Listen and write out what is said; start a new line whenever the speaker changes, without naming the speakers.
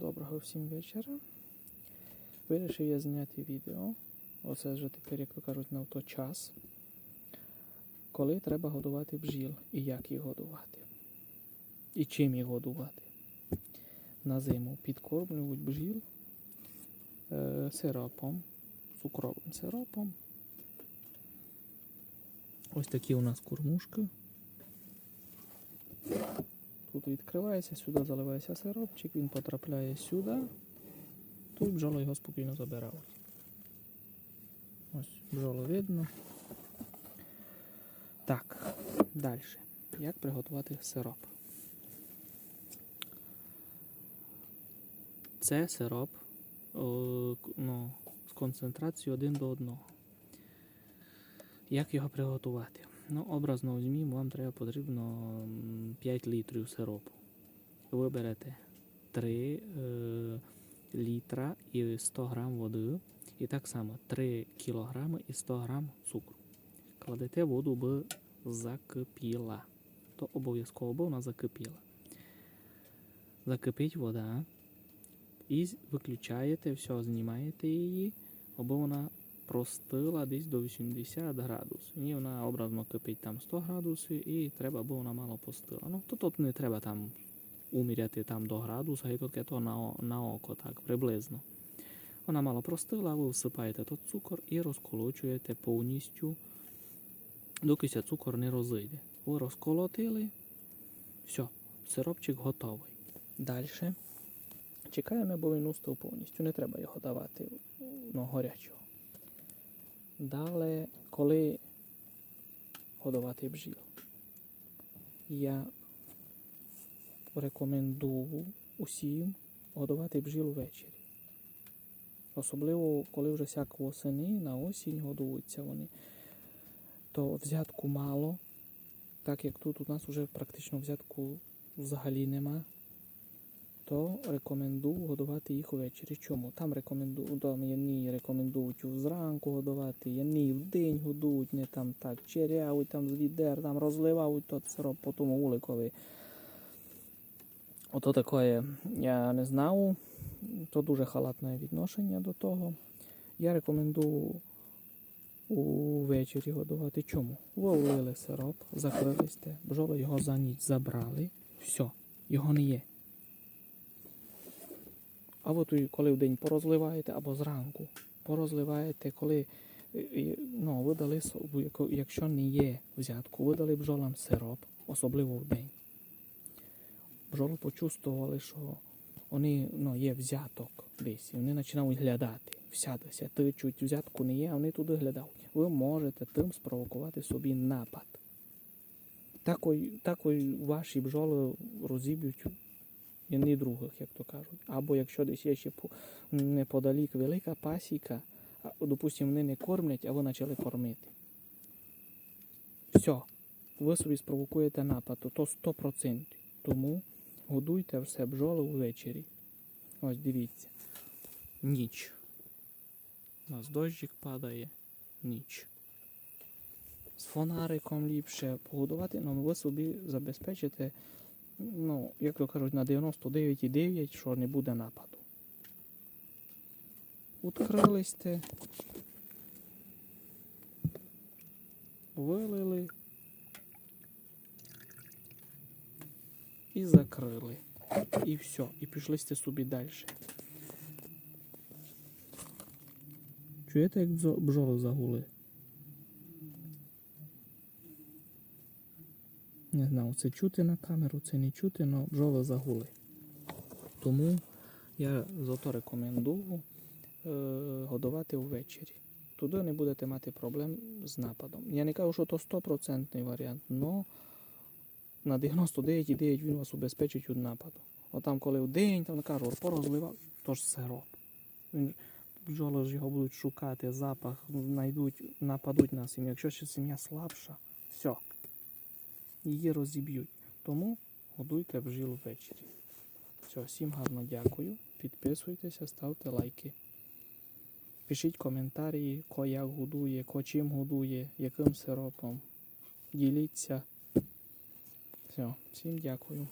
Доброго всім вечора. Вирішив я зняти відео. Оце вже тепер, як то кажуть, на то час. Коли треба годувати бджіл і як їх годувати. І чим їх годувати. На зиму підкормлюють бджіл е, сиропом, цукровим сиропом. Ось такі у нас кормушки. Тут відкривається, сюди заливається сиропчик, він потрапляє сюди. Тут бджоли його спокійно забирають. Ось бджолу видно. Так, далі. Як приготувати сироп? Це сироп ну, з концентрацією 1 до 1. Як його приготувати? Ну, образно візьмімо, вам треба потрібно 5 літрів сиропу. Ви берете 3 е, літра і 100 грам води. І так само 3 кілограми і 100 грам цукру. Кладете воду, би закипіла. То обов'язково би вона закипіла. Закипить вода. І виключаєте, все, знімаєте її, аби вона простила десь до 80 градусів. І вона образно кипить там 100 градусів, і треба, аби вона мало постила. Ну, то тут не треба там уміряти там до градуса, і таке то на, на око, так, приблизно. Вона мало простила, ви всипаєте тут цукор і розколочуєте повністю, доки ся цукор не розійде. Ви розколотили, все, сиропчик готовий. Далі. Чекаємо, бо він устав повністю. Не треба його давати ну, гарячого. Далі, коли годувати бджіл, я рекомендую усім годувати бджіл ввечері. Особливо, коли вже сяк восени, на осінь годуються вони, то взятку мало, так як тут у нас вже практично взятку взагалі нема то рекомендую годувати їх увечері. Чому? Там рекомендую, там єдні рекомендують зранку годувати, єдні в день годують, не там так черявуть, там з відер, там розливають тот сироп по тому вуликові. Ото таке я не знав. То дуже халатне відношення до того. Я рекомендую увечері годувати. Чому? Ви влили сироп, закрили сте, його за ніч забрали. Все, його не є. А от коли в день порозливаєте або зранку порозливаєте, коли е, ну, ви якщо не є взятку, ви дали бджолам сироп, особливо в день. Бджоли почувствували, що вони ну, є взяток десь, і вони починають глядати, всядися, тичуть, взятку не є, а вони туди глядають. Ви можете тим спровокувати собі напад. Такої, такої ваші бджоли розіб'ють одні других, як то кажуть. Або якщо десь є ще неподалік велика пасіка, допустимо, вони не кормлять, а ви почали кормити. Все, ви собі спровокуєте напад, то 100%. Тому годуйте все бджоли ввечері. Ось дивіться. Ніч. У нас дощик падає. Ніч. З фонариком ліпше погодувати, але ви собі забезпечите ну, як то кажуть, на 99,9, що не буде нападу. Открились те, вилили і закрили. І все, і пішли сте собі далі. Чуєте, як бджоли загули? Не знаю, це чути на камеру, це не чути, але бджоли загули. Тому я зато рекомендую е, годувати ввечері. Туди не будете мати проблем з нападом. Я не кажу, що то 100% варіант, але на 99,9 він вас убезпечить від нападу. Отам, коли в день, там кажу, порозливав, то ж сироп. Він, бджоли ж його будуть шукати, запах, знайдуть, нападуть на сім'ю. Якщо ще сім'я слабша, все її розіб'ють. Тому годуйте бджіл ввечері. Все, всім гарно дякую. Підписуйтеся, ставте лайки. Пишіть коментарі, ко як годує, ко чим годує, яким сиропом. Діліться. Все, всім дякую.